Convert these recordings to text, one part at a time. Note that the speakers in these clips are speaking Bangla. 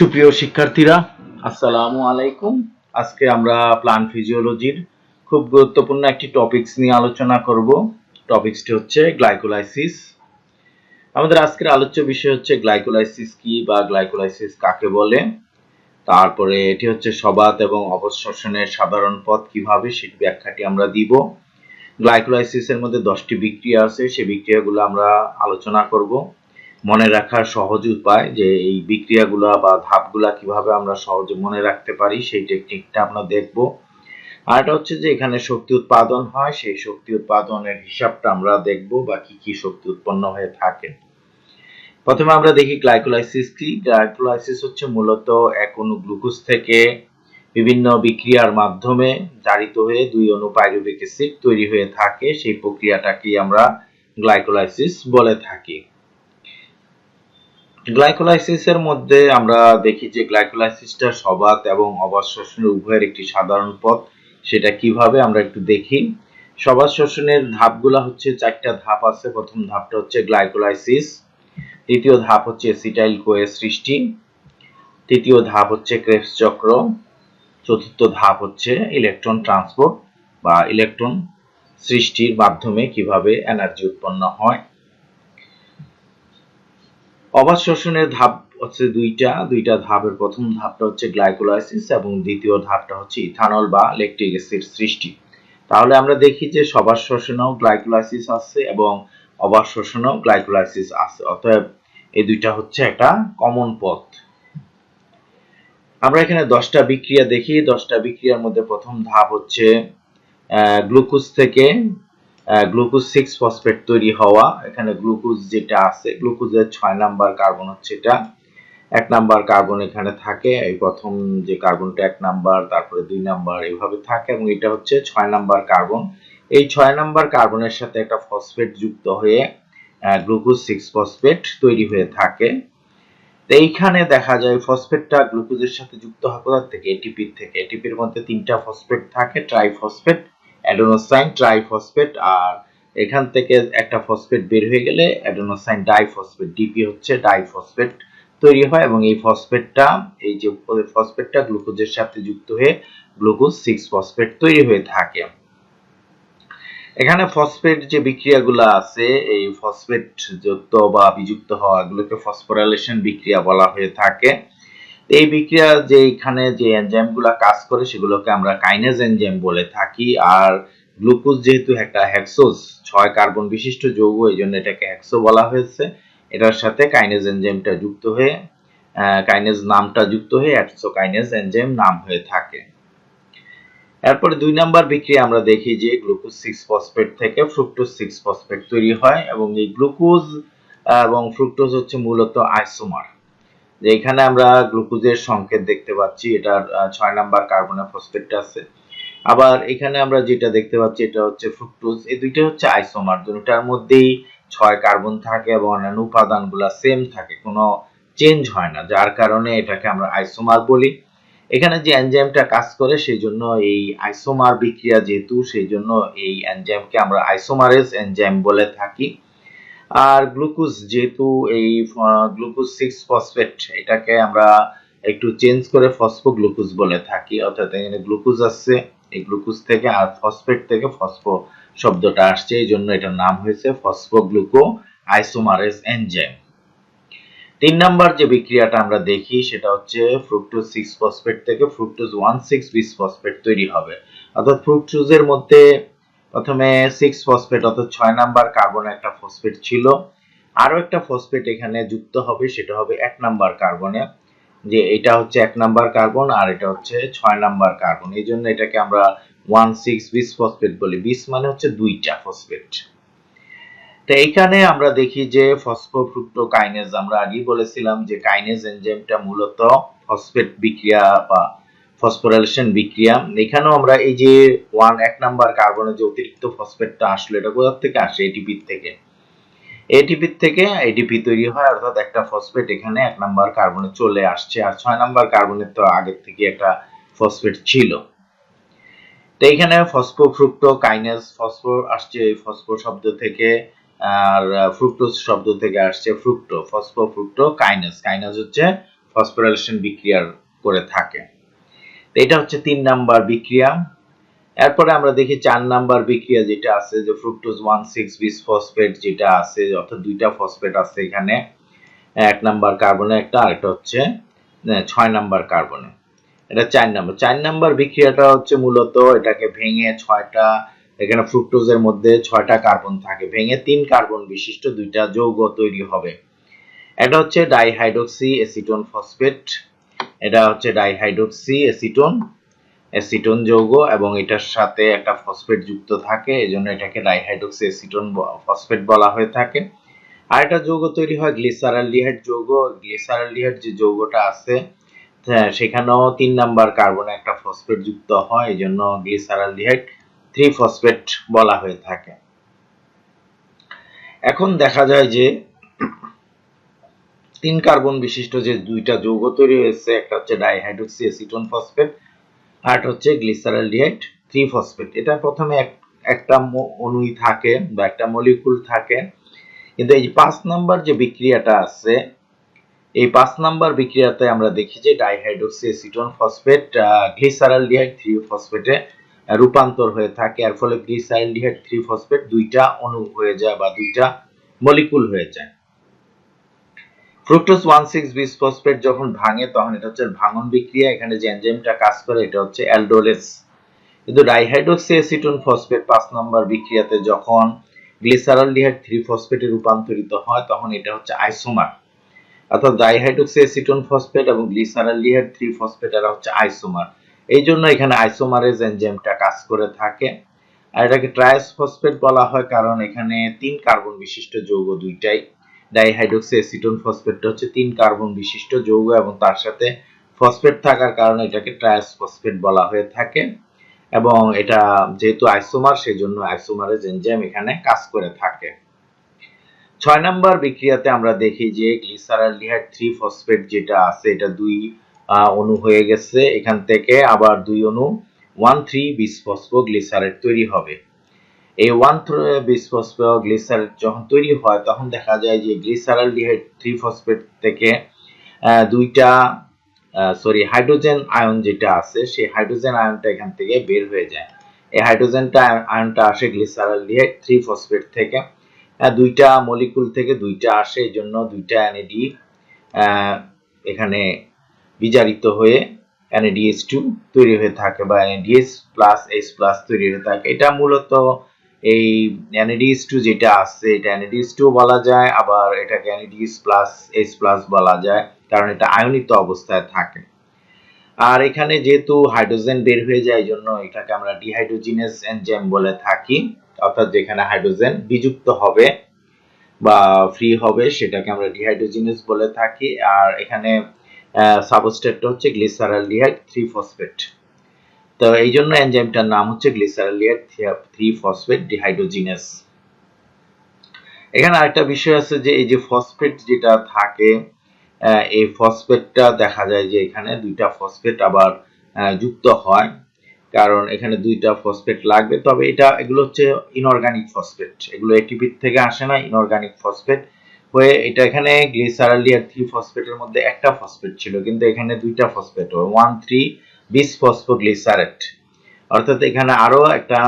সুপ্রিয় শিক্ষার্থীরা আসসালামু আলাইকুম। আজকে আমরা প্লান্ট ফিজিওলজির খুব গুরুত্বপূর্ণ একটি টপিকস নিয়ে আলোচনা করব। টপিকসটি হচ্ছে গ্লাইকোলাইসিস আমাদের আজকের আলোচ্য বিষয় হচ্ছে গ্লাইকোলাইসিস কি বা গ্লাইকোলাইসিস কাকে বলে? তারপরে এটি হচ্ছে সবাত এবং অবশোষণের সাধারণ পথ কীভাবে সেই ব্যাখ্যাটি আমরা দিব। গ্লাইকোলাইসিসের মধ্যে দশটি বিক্রিয়া আছে সেই বিক্রিয়াগুলো আমরা আলোচনা করব। মনে রাখার সহজ উপায় যে এই বিক্রিয়াগুলা বা ধাপগুলা কীভাবে আমরা সহজে মনে রাখতে পারি, সেই টেকনিকটা আমরা দেখব। আর এটা হচ্ছে যে এখানে শক্তি উৎপাদন হয়, সেই শক্তি উৎপাদনের হিসাবটা আমরা দেখব বা কি কি শক্তি উৎপন্ন হয়ে থাকে। প্রথমে আমরা দেখি গ্লাইকোলাইসিস কি। গ্লাইকোলাইসিস হচ্ছে মূলত এক অণু গ্লুকোজ থেকে বিভিন্ন বিক্রিয়ার মাধ্যমে জারিত হয়ে দুই অণু পাইরুভিক অ্যাসিড তৈরি হয়ে থাকে। সেই প্রক্রিয়াটাকেই আমরা গ্লাইকোলাইসিস বলে থাকি। গ্লাইকোলাইসিসের মধ্যে আমরা দেখি যে গ্লাইকোলাইসিসটা সবাত এবং অবাত উভয়ের একটি সাধারণ পথ। সেটা কীভাবে আমরা একটু দেখি। সবাত শ্বসনের ধাপগুলা হচ্ছে চারটা ধাপ আছে। প্রথম ধাপটা হচ্ছে গ্লাইকোলাইসিস। দ্বিতীয় ধাপ হচ্ছে এসিটাইল কোয়ে সৃষ্টি। তৃতীয় ধাপ হচ্ছে ক্রেবস চক্র। চতুর্থ ধাপ হচ্ছে ইলেকট্রন ট্রান্সপোর্ট বা ইলেকট্রন সৃষ্টির মাধ্যমে কীভাবে এনার্জি উৎপন্ন হয়। অবাধ শোষণের ধাপ হচ্ছে দুইটা। দুইটা ধাপের প্রথম ধাপটা হচ্ছে গ্লাইকোলাইসিস এবং দ্বিতীয় ধাপটা হচ্ছে ইথানল বা ল্যাকটিক অ্যাসিড সৃষ্টি। তাহলে আমরা দেখি যে সবার শোষণেও গ্লাইকোলাইসিস আছে এবং অবাধ শোষণেও গ্লাইকোলাইসিস আছে। অতএব এই দুইটা হচ্ছে একটা কমন পথ। আমরা এখানে দশটা বিক্রিয়া দেখি। দশটা বিক্রিয়ার মধ্যে প্রথম ধাপ হচ্ছে গ্লুকোজ থেকে গ্লুকোজ সিক্স ফসফেট তৈরি হওয়া, এখানে গ্লুকোজ যেটা আছে গ্লুকোজের ছয় নাম্বার কার্বন হচ্ছে এটা। এক নাম্বার কার্বন এখানে থাকে, এই প্রথম যে কার্বনটা এক নাম্বার তারপরে দুই নাম্বার এইভাবে থাকে, এবং এটা হচ্ছে ছয় নাম্বার কার্বন এই ছয় নাম্বার কার্বনের সাথে একটা ফসফেট যুক্ত হয়ে গ্লুকোজ সিক্স ফসফেট তৈরি হয়ে থাকে। তো এইখানে দেখা যায় ফসফেটটা গ্লুকোজের সাথে যুক্ত হয় কোথা থেকে? এটিপির থেকে। এটিপির মধ্যে তিনটা ফসফেট থাকে ট্রাইফসফেট অ্যাডেনোসাইন ট্রাইফসফেট আর এখান থেকে একটা ফসফেট বের হয়ে গেলে অ্যাডেনোসাইন ডাইফসফেট ডিপি হচ্ছে ডাইফসফেট তৈরি হয় এবং এই ফসফেটটা, এই যে ফসফেটটা গ্লুকোজের সাথে যুক্ত হয়ে গ্লুকোজ সিক্স ফসফেট তৈরি হয়ে থাকে। এখানে ফসফেট যে বিক্রিয়াগুলো আছে, এই ফসফেট যুক্ত বা বিযুক্ত হওয়া, এগুলোকে ফসফোরাইলেশন বিক্রিয়া বলা হয়ে থাকে। এই বিক্রিয়া যে এখানে যে এনজাইমগুলো কাজ করে, সেগুলোকে আমরা কাইনেজ এনজাইম বলে থাকি। আর গ্লুকোজ যেহেতু একটা হেক্সোজ ছয় কার্বন বিশিষ্ট যৌগ, এই জন্য এটাকে হ্যাক্সো বলা হয়েছে। এটার সাথে কাইনেজ এনজাইমটা যুক্ত হয়ে কাইনেজ নামটা যুক্ত হয়ে অ্যাটসো কাইনেজ এনজাইম নাম হয়ে থাকে। এরপরে দুই নাম্বার বিক্রিয়া আমরা দেখি যে গ্লুকোজ সিক্স ফসফেট থেকে ফ্রুক্টোজ সিক্স ফসফেট তৈরি হয় এবং এই গ্লুকোজ এবং ফ্রুক্টোজ হচ্ছে মূলত আইসোমার যে এখানে আমরা গ্লুকোজের সংকেত দেখতে পাচ্ছি এটার ছয় নাম্বার কার্বনের ফসফেটটা আছে। আবার এখানে আমরা যেটা দেখতে পাচ্ছি, এটা হচ্ছে ফ্রুক্টোজ। এই দুইটা হচ্ছে আইসোমার দুটার মধ্যেই ছয় কার্বন থাকে এবং অন্যান্য উপাদানগুলো সেম থাকে, কোনো চেঞ্জ হয় না, যার কারণে এটাকে আমরা আইসোমার বলি। এখানে যে এনজাইমটা কাজ করে সেই জন্য এই আইসোমার বিক্রিয়া যেহেতু সেই জন্য এই এনজাইমকে আমরা আইসোমারেজ এনজাইম বলে থাকি। আর গ্লুকোজ যেহেতু এই গ্লুকোজ সিক্স ফসফেট এটাকে আমরা একটু চেঞ্জ করে ফসফোগ্লুকোজ বলে থাকি। অর্থাৎ এখানে গ্লুকোজ আসছে, এই গ্লুকোজ থেকে আর ফসফেট থেকে ফসফো শব্দটা আসছে, এই জন্য এটার নাম হয়েছে ফসফোগ্লুকো আইসোমারেজ এনজাইম তিন নাম্বার যে বিক্রিয়াটা আমরা দেখি, সেটা হচ্ছে ফ্রুক্টোজ সিক্স ফসফেট থেকে fructose one six bis phosphate তৈরি হবে। অর্থাৎ ফ্রুক্টোজের মধ্যে প্রথমে সিক্স ফসফেট অর্থাৎ ছয় নাম্বার কার্বন একটা ফসফেট ছিল। আরও একটা ফসফেট এখানে যুক্ত হবে, সেটা হবে এক নাম্বার কার্বনে যে এটা হচ্ছে এক নাম্বার কার্বন আর এটা হচ্ছে ছয় নাম্বার কার্বন এই জন্য এটাকে আমরা ওয়ান সিক্স বিস ফসফেট বলি। বিস মানে হচ্ছে দুইটা ফসফেট তো এইখানে আমরা দেখি যে ফসফোফ্রুক্টোকাইনেজ আমরা আগেই বলেছিলাম যে কাইনেজ এনজাইমটা মূলত ফসফেট বিক্রিয়া বা ফসফোরাইলেশন বিক্রিয়া। এখানেও আমরা এই যে ওয়ান এক নাম্বার কার্বনের যে অতিরিক্ত ফসফেটটা আসলো, এটা কোথা থেকে আসে? এটিপি থেকে। এটিপি থেকে এটিপি তৈরি হয়, অর্থাৎ একটা ফসফেট এখানে এক নাম্বার কার্বনে চলে আসছে, আর ছয় নাম্বার কার্বনের তো আগের থেকে একটা ফসফেট ছিল। তো এখানে ফসফোফ্রুক্টো কাইনেস ফসফোর আসছে এই ফসফো শব্দ থেকে, আর ফ্রুক্টোজ শব্দ থেকে আসছে ফ্রুক্টো ফসফোফ্রুক্টো কাইনেস কাইনেজ হচ্ছে ফসফোরাইলেশন বিক্রিয়ার করে থাকে। এটা হচ্ছে তিন নাম্বার বিক্রিয়া। এরপরে আমরা দেখি চার নাম্বার বিক্রিয়া যেটা আছে, যে fructose one six bis phosphate যেটা আছে, অর্থাৎ দুইটা ফসফেট আছে এখানে। এক নাম্বার কার্বনে একটা আরেকটা হচ্ছে ছয় নাম্বার কার্বনে এটা চার নাম্বার। চার নাম্বার বিক্রিয়াটা হচ্ছে মূলত এটাকে ভেঙে ছয়টা, এখানে ফ্রুক্টোজের মধ্যে ছয়টা কার্বন থাকে। ভেঙে তিন কার্বন বিশিষ্ট দুইটা যৌগ তৈরি হবে। এটা হচ্ছে ডাইহাইড্রক্সি এসিটোন ফসফেট এটা হচ্ছে ডাইহাইড্রক্সি এসিটোন অ্যাসিটোন যৌগ এবং এটার সাথে একটা ফসফেট যুক্ত থাকে এজন্য এটাকে ডাইহাইড্রক্সি অ্যাসিটোন ফসফেট বলা হয়ে থাকে। আর এটা যৌগ তৈরি হয় গ্লিসারালডিহাইড যৌগ। গ্লিসারালডিহাইড যে যৌগটা আছে হ্যাঁ, সেখানেও তিন নাম্বার কার্বনে একটা ফসফেট যুক্ত হয় এই জন্য গ্লিসারালডিহাইড থ্রি ফসফেট বলা হয়ে থাকে। এখন দেখা যায় যে তিন কার্বন বিশিষ্ট যে দুইটা যৌগ তৈরি হয়েছে, একটা হচ্ছে ডাইহাইড্রোক্সি অ্যাসিটোন ফসফেট আর হচ্ছে গ্লিসারালডিহাইড থ্রি ফসফেট এটা প্রথমে এক- একটা অণুই থাকে বা একটা মলিকুল থাকে। কিন্তু এই পাঁচ নাম্বার যে বিক্রিয়াটা আছে, এই পাঁচ নাম্বার বিক্রিয়াতে আমরা দেখি যে dihydroxy acetone phosphate glyceraldehyde three ফসফেটে রূপান্তর হয়ে থাকে। এর ফলে গ্লিসারালডিহাইড থ্রি ফসফেট দুইটা অণু হয়ে যায় বা দুইটা মলিকুল হয়ে যায়। Fructose one six bis phosphate যখন ভাঙে, তখন এটা হচ্ছে ভাঙন বিক্রিয়া। এখানে যে এনজাইমটা কাজ করে, এটা হচ্ছে অ্যালডোলেস কিন্তু ডাইহাইড্রক্সি অ্যাসিটোন ফসফেট পাঁচ নম্বর বিক্রিয়াতে যখন গ্লিসারালডিহাইড থ্রি ফসফেটে রূপান্তরিত হয়, তখন এটা হচ্ছে আইসোমার অর্থাৎ ডাইহাইড্রক্সি অ্যাসিটোন ফসফেট এবং গ্লিসারালডিহাইড থ্রি ফসফেট এরা হচ্ছে আইসোমার এই জন্য এখানে আইসোমারেজ এনজাইমটা কাজ করে থাকে। আর এটাকে ট্রায়াস ফসফেট বলা হয়, কারণ এখানে তিন কার্বন বিশিষ্ট যৌগ দুইটাই। ডাইহাইড্রক্সি অ্যাসিটোন ফসফেটটা হচ্ছে তিন কার্বন বিশিষ্ট যৌগ এবং তার সাথে ফসফেট থাকার কারণে এটাকে ট্রায়াস ফসফেট বলা হয়ে থাকে। এবং এটা যেহেতু আইসোমার সেই জন্য আইসোমারেজ এনজাইম এখানে কাজ করে থাকে। ছয় নম্বর বিক্রিয়াতে আমরা দেখি যে গ্লিসারালডিহাইড থ্রি ফসফেট যেটা আছে, এটা দুই অণু হয়ে গেছে। এখান থেকে আবার দুই অণু, ওয়ান থ্রি বিস বিসফসফো গ্লিসারেট তৈরি হবে। এই ওয়ান গ্লিসারেট যখন তৈরি হয়, তখন দেখা যায় যে গ্লিসারালডিহাইড থ্রি ফসফেট থেকে দুইটা সরি হাইড্রোজেন আয়ন যেটা আছে, সেই হাইড্রোজেন আয়নটা এখান থেকে বের হয়ে যায়। এই হাইড্রোজেনটা, আয়নটা আসে গ্লিসারালডিহাইড থ্রি ফসফেট থেকে দুইটা মলিকুল থেকে দুইটা আসে, এই জন্য দুইটা এনএডি এখানে বিজারিত হয়ে এনএডিএস টু তৈরি হয়ে থাকে বা এনএডিএস প্লাস এইচ প্লাস তৈরি হয়ে থাকে। এটা মূলত এই এনএডিএস টু যেটা আছে, এটা এনএডিএস টু বলা যায়, আবার এটাকে এনএডিএস প্লাস এইচ প্লাস বলা যায়, কারণ এটা আয়নিত অবস্থায় থাকে। আর এখানে যেহেতু হাইড্রোজেন বের হয়ে যায় জন্য এটাকে আমরা ডিহাইড্রোজিনেস এনজাইম বলে থাকি, অর্থাৎ যেখানে হাইড্রোজেন বিযুক্ত হবে বা ফ্রি হবে, সেটাকে আমরা ডিহাইড্রোজিনেস বলে থাকি। আর এখানে সাবস্ট্রেটটা হচ্ছে গ্লিসারাল ডিহাইড থ্রি ফসফেট তো এই জন্য এনজাইমটার নাম হচ্ছে গ্লিসারালডিহাইড থ্রি ফসফেট ডিহাইড্রোজিনেস। এখানে আরেকটা বিষয় আছে যে এই যে ফসফেট যেটা থাকে এই ফসফেটটা দেখা যায় যে এখানে দুইটা ফসফেট আবার যুক্ত হয়। কারণ এখানে দুইটা ফসফেট লাগবে। তবে এটা, এগুলো হচ্ছে ইনঅর্গানিক ফসফেট। এগুলো এটিপি থেকে আসে না ইনঅর্গানিক ফসফেট। হয়ে এটা এখানে গ্লিসারালডিহাইড থ্রি ফসফেটের মধ্যে একটা ফসফেট ছিল। কিন্তু এখানে দুইটা phosphate one three bis phosphoglycerate অর্থাৎ এখানে আরও একটা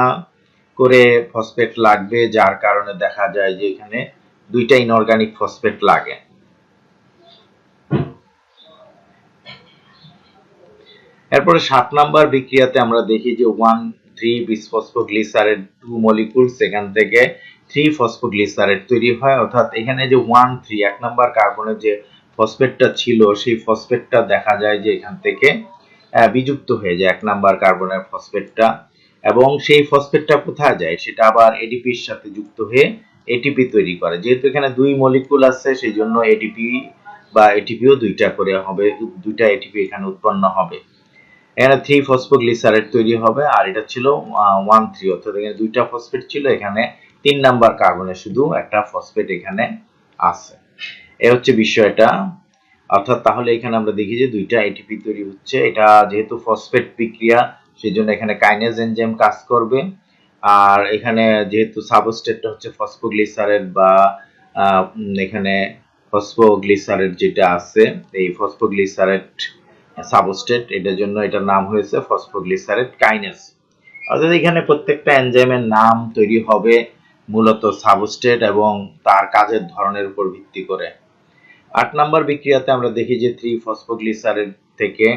করে ফসফেট লাগবে, যার কারণে দেখা যায় যে এখানে দুইটা ইনঅর্গানিক ফসফেট লাগে। এরপরে সাত নাম্বার বিক্রিয়াতে আমরা দেখি যে one three bisphosphoglycerate two molecule সেখান থেকে থ্রি ফসফোগ্লিসারেট তৈরি হয়। অর্থাৎ এখানে যে ওয়ান থ্রি এক নাম্বার কার্বনের যে ফসফেটটা ছিল, সেই ফসফেটটা দেখা যায় যে এখান থেকে বিযুক্ত হয়ে যায়। এক নাম্বার কার্বনের ফসফেটটা এবং সেই ফসফেটটা কোথায় যায়? সেটা আবার এডিপির সাথে যুক্ত হয়ে এটিপি তৈরি করে। যেহেতু এখানে দুই মলিকুল আছে, সেই জন্য এডিপি বা এটিপিও দুইটা করে হবে, দুইটা এটিপি এখানে উৎপন্ন হবে। এখানে থ্রি ফসফোগ্লিসারেট তৈরি হবে, আর এটা ছিল ওয়ান থ্রি অর্থাৎ এখানে দুইটা ফসফেট ছিল, এখানে তিন নাম্বার কার্বনে শুধু একটা ফসফেট এখানে আছে। এ হচ্ছে বিষয়টা। অর্থাৎ তাহলে এখানে আমরা দেখি যে দুইটা এটিপি তৈরি হচ্ছে। এটা যেহেতু ফসফেট বিক্রিয়া সেই জন্য এখানে কাইনেজ এনজাইম কাজ করবে। আর এখানে যেহেতু সাবস্টেটটা হচ্ছে ফসফোগ্লিসারেট বা এখানে ফসফোগ্লিসারেট যেটা আছে, এই ফসফোগ্লিসারেট সাবস্টেট এটার জন্য এটার নাম হয়েছে ফসফোগ্লিসারেট কাইনেস অর্থাৎ এখানে প্রত্যেকটা এনজাইমের নাম তৈরি হবে মূলত সাবস্টেট এবং তার কাজের ধরনের উপর ভিত্তি করে। আট নাম্বার বিক্রিয়াতে আমরা দেখি যে থ্রি ফসফোগ্লিসারেট থেকে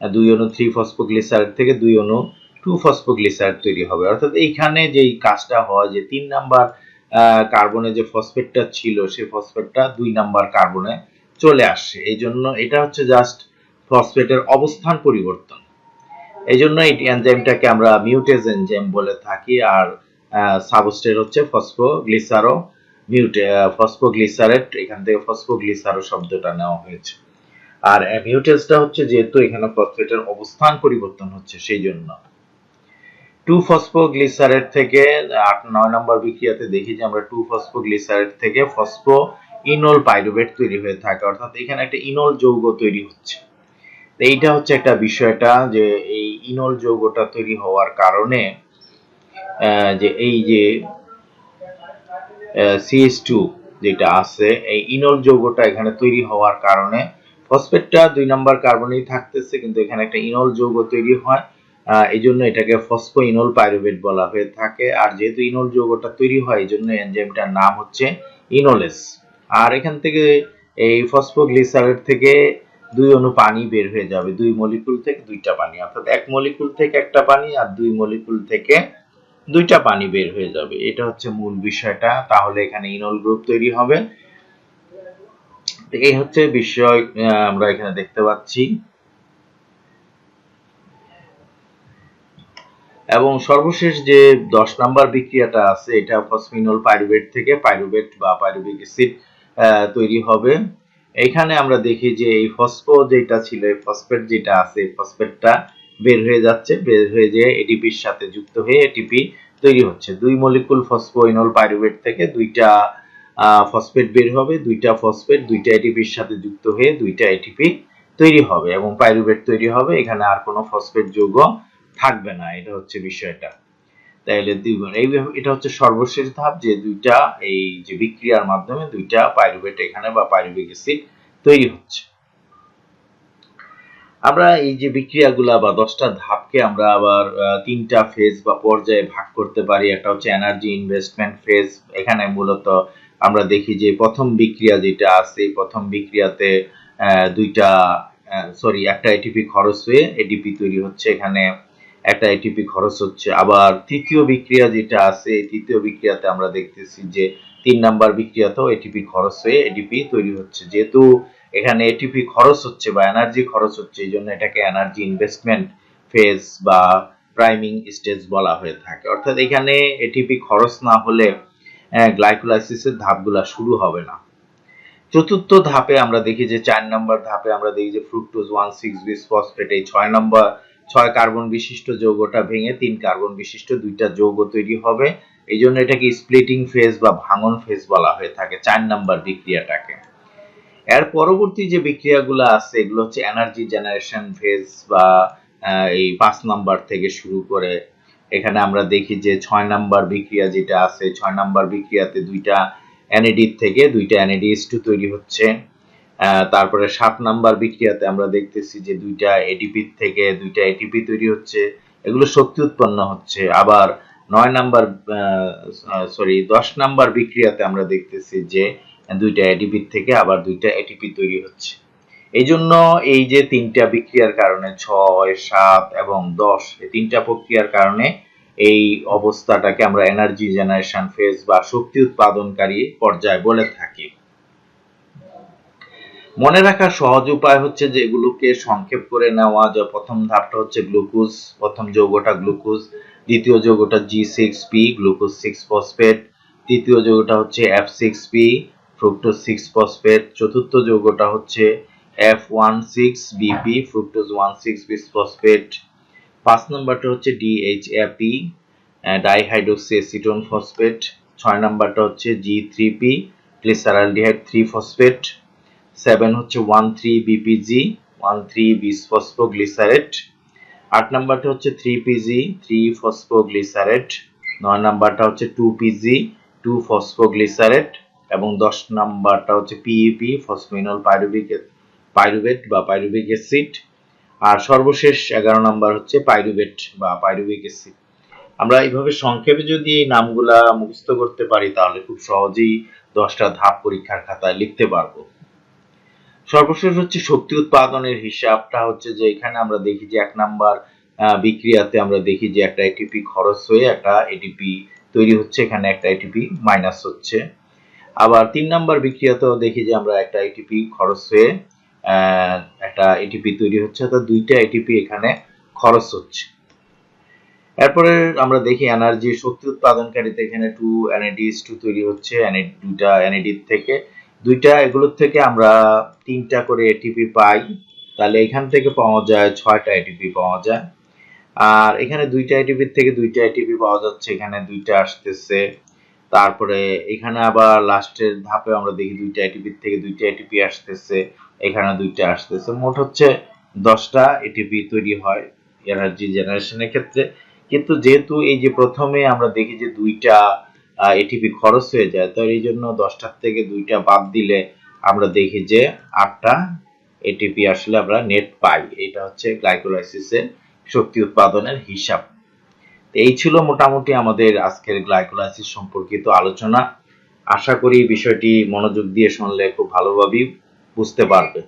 দুই অণু থ্রি ফসফোগ্লিসারেট থেকে দুই অণু টু ফসফোগ্লিসারেট তৈরি হবে। অর্থাৎ এইখানে যেই কাজটা হয় যে তিন নাম্বার কার্বনে যে ফসফেটটা ছিল সেই ফসফেটটা দুই নাম্বার কার্বনে চলে আসে এই জন্য এটা হচ্ছে জাস্ট ফসফেটের অবস্থান পরিবর্তন। এই জন্য এই এনজাইমটাকে আমরা মিউটেজ এনজাইম বলে থাকি, আর সাবস্টেট হচ্ছে ফসফোগ্লিসারো মিউটে ফসফোগ্লিসারেট এখান থেকে ফসফোগ্লিসারো শব্দটা নেওয়া হয়েছে। আর মিউটেজটা হচ্ছে যেহেতু এখানে ফসফেটের অবস্থান পরিবর্তন হচ্ছে সেই জন্য টু ফসফোগ্লিসারেট থেকে আট, নয় নম্বর বিক্রিয়াতে দেখি যে আমরা টু ফসফোগ্লিসারেট থেকে ফসফো পাইরুভেট তৈরি হয়ে থাকে। অর্থাৎ এখানে একটা ইনল যৌগ তৈরি হচ্ছে। এইটা হচ্ছে একটা বিষয়টা যে এই ইনল যৌগটা তৈরি হওয়ার কারণে যে এই যে সিএস টু যেটা আছে, এই ইনল যৌগটা এখানে তৈরি হওয়ার কারণে ফসফেটটা দুই নাম্বার কার্বনেই থাকতেছে, কিন্তু এখানে একটা ইনল যৌগ তৈরি হয়। এই জন্য এটাকে ফসফো ইনল পাইরুভেট বলা হয়ে থাকে। আর যেহেতু ইনল যৌগটা তৈরি হয় এই জন্য এনজাইমটার নাম হচ্ছে ইনোলেস। আর এখান থেকে এই ফসফোগ্লিসারেট থেকে দুই অণু পানি বের হয়ে যাবে, দুই মলিকুল থেকে দুইটা পানি। অর্থাৎ এক মলিকুল থেকে একটা পানি আর দুই মলিকুল থেকে দুইটা পানি বের হয়ে যাবে। এটা হচ্ছে মূল বিষয়টা। তাহলে এখানে ইনল গ্রুপ তৈরি হবে। এই হচ্ছে বিষয় আমরা এখানে দেখতে পাচ্ছি। এবং সর্বশেষ যে দশ নাম্বার বিক্রিয়াটা আছে, এটা ফসফিনল পাইরুভেট থেকে পাইরুভেট বা পাইরুভিক অ্যাসিড তৈরি হবে। এখানে আমরা দেখি যে এই ফসফো যেটা ছিল ফসফেট যেটা আছে ফসফেটটা বের হয়ে যাচ্ছে, বের হয়ে যেয়ে এটিপির সাথে যুক্ত হয়ে এটিপি তৈরি হচ্ছে। দুই মলিকুল ফসফোইনল পাইরুভেট থেকে দুইটা ফসফেট বের হবে, দুইটা ফসফেট দুইটা এটিপির সাথে যুক্ত হয়ে দুইটা এটিপি তৈরি হবে এবং পাইরুভেট তৈরি হবে। এখানে আর কোনো ফসফেট যৌগ থাকবে না, এটা হচ্ছে বিষয়টা। তাইলে এই এটা হচ্ছে সর্বশেষ ধাপ যে দুইটা, এই যে বিক্রিয়ার মাধ্যমে দুইটা পাইরুভেট এখানে বা পাইরুভিক অ্যাসিড তৈরি হচ্ছে। আমরা এই যে বিক্রিয়াগুলা বা দশটা ধাপকে আমরা আবার তিনটা ফেজ বা পর্যায়ে ভাগ করতে পারি। একটা হচ্ছে এনার্জি ইনভেস্টমেন্ট ফেজ এখানে মূলত আমরা দেখি যে প্রথম বিক্রিয়া যেটা আছে, প্রথম বিক্রিয়াতে দুইটা সরি একটা এটিপি খরচ হয়ে এটিপি তৈরি হচ্ছে। এখানে একটা এটিপি খরচ হচ্ছে। আবার তৃতীয় বিক্রিয়া যেটা আছে তৃতীয় বিক্রিয়াতে আমরা দেখতেছি যে তিন নাম্বার বিক্রিয়াতেও এটিপি খরচ হয়ে এটিপি তৈরি হচ্ছে। যেহেতু এখানে এটিপি খরচ হচ্ছে বা এনার্জি খরচ হচ্ছে, এই জন্য এটাকে এনার্জি ইনভেস্টমেন্ট ফেজ বা প্রাইমিং স্টেজ বলা হয়ে থাকে। অর্থাৎ এখানে এটিপি খরচ না হলে গ্লাইকোলাইসিসের ধাপগুলা শুরু হবে না। চতুর্থ ধাপে আমরা দেখি যে চার নম্বর ধাপে আমরা দেখি যে fructose one six bis phosphate এই ছয় নম্বর, ছয় কার্বন বিশিষ্ট যৌগটা ভেঙে তিন কার্বন বিশিষ্ট দুইটা যৌগ তৈরি হবে। এই জন্য এটাকে স্প্লিটিং ফেজ বা ভাঙন ফেজ বলা হয়ে থাকে, চার নম্বর বিক্রিয়াটাকে। এর পরবর্তী যে বিক্রিয়াগুলো আছে, এগুলো হচ্ছে এনার্জি জেনারেশন ফেজ বা এই পাঁচ নাম্বার থেকে শুরু করে। এখানে আমরা দেখি যে ছয় নাম্বার বিক্রিয়া যেটা আছে, ছয় নাম্বার বিক্রিয়াতে দুইটা অ্যানিডির থেকে দুইটা অ্যানিডিস টু তৈরি হচ্ছে। তারপরে সাত নাম্বার বিক্রিয়াতে আমরা দেখতেছি যে দুইটা এটিপি থেকে দুইটা এটিপি তৈরি হচ্ছে। এগুলো শক্তি উৎপন্ন হচ্ছে। আবার নয় নাম্বার সরি দশ নাম্বার বিক্রিয়াতে আমরা দেখতেছি যে দুইটা এটিপি থেকে আবার দুইটা এটিপি তৈরি হচ্ছে। এই জন্য এই যে তিনটা বিক্রিয়ার কারণে ছয়, সাত এবং দশ, এই তিনটা প্রক্রিয়ার কারণে এই অবস্থাটাকে আমরা এনার্জি জেনারেশন ফেজ বা শক্তি উৎপাদনকারী পর্যায় বলে থাকি। মনে রাখার সহজ উপায় হচ্ছে যে এগুলোকে সংক্ষেপ করে নেওয়া, যে প্রথম ধাপটা হচ্ছে গ্লুকোজ প্রথম যৌগটা গ্লুকোজ দ্বিতীয় যৌগটা G six P glucose six phosphate তৃতীয় যৌগটা হচ্ছে F six P fructose six phosphate চতুর্থ যৌগটা হচ্ছে F one six BP fructose one six bis phosphate পাঁচ নম্বরটা হচ্ছে ডিএইচএপি ডাইহাইড্রোক্সি অ্যাসিটোন ফসফেট ছয় নম্বরটা হচ্ছে G three P glyceraldehyde three phosphate seven হচ্ছে one three BPG one three bis phosphoglycerate আট নাম্বারটা হচ্ছে থ্রি পিজি থ্রি ফসফোগ্লিসারেট নয় নাম্বারটা হচ্ছে টু পিজি টু ফসফোগ্লিসারেট এবং দশ নাম্বারটা হচ্ছে পিইপি ফসফিনল পাইরুবিক পাইরুভেট বা পাইরুবিক অ্যাসিড আর সর্বশেষ এগারো নাম্বার হচ্ছে পাইরুভেট বা পাইরুবিক অ্যাসিড আমরা এইভাবে সংক্ষেপে যদি এই নামগুলা মুখস্থ করতে পারি, তাহলে খুব সহজেই দশটা ধাপ পরীক্ষার খাতায় লিখতে পারব। সর্বশেষ হচ্ছে শক্তি উৎপাদনের হিসাবটা হচ্ছে যে এখানে আমরা দেখি যে এক নাম্বার বিক্রিয়াতে আমরা দেখি যে একটা এটিপি খরচ হয়ে একটা এটিপি তৈরি হচ্ছে, এখানে একটা এটিপি মাইনাস হচ্ছে। আবার তিন নাম্বার বিক্রিয়াতেও দেখি যে আমরা একটা এটিপি খরচ হয়ে একটা এটিপি তৈরি হচ্ছে, অর্থাৎ দুইটা এটিপি এখানে খরচ হচ্ছে। এরপরে আমরা দেখি এনার্জি, শক্তি উৎপাদনকারীতে এখানে টু এনএডিস টু তৈরি হচ্ছে দুইটা এনএডির থেকে। দুইটা এগুলোর থেকে আমরা তিনটা করে এটিপি পাই, তাহলে এখান থেকে পাওয়া যায় ছয়টা এটিপি পাওয়া যায়। আর এখানে দুইটা এটিপির থেকে দুইটা এটিপি পাওয়া যাচ্ছে, এখানে দুইটা আসতেছে। তারপরে এখানে আবার লাস্টের ধাপে আমরা দেখি দুইটা এটিপি থেকে দুইটা এটিপি আসতেছে, এখানে দুইটা আসতেছে। মোট হচ্ছে দশটা এটিপি তৈরি হয় এনার্জি জেনারেশনের ক্ষেত্রে। কিন্তু যেহেতু এই যে প্রথমে আমরা দেখি যে দুইটা এটিপি খরচ হয়ে যায় তো এই জন্য দশটার থেকে দুইটা বাদ দিলে আমরা দেখি যে আটটা এটিপি আসলে আমরা নেট পাই। এটা হচ্ছে গ্লাইকোলাইসিসের শক্তি উৎপাদনের হিসাব। এই ছিল মোটামুটি আমাদের আজকের গ্লাইকোলাইসিস সম্পর্কিত আলোচনা। আশা করি বিষয়টি মনোযোগ দিয়ে শুনলে খুব ভালোভাবেই বুঝতে পারবে।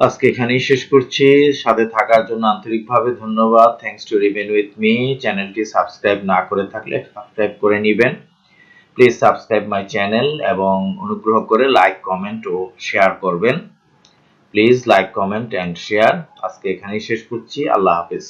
আজকে এখানেই শেষ করছি। সাথে থাকার জন্য আন্তরিকভাবে ধন্যবাদ। Thanks to remain with me চ্যানেলটি সাবস্ক্রাইব না করে থাকলে সাবস্ক্রাইব করে নেবেন। প্লিজ সাবস্ক্রাইব মাই চ্যানেল এবং অনুগ্রহ করে লাইক কমেন্ট ও শেয়ার করবেন। Please like comment and share আজকে এখানেই শেষ করছি। আল্লাহ হাফিজ।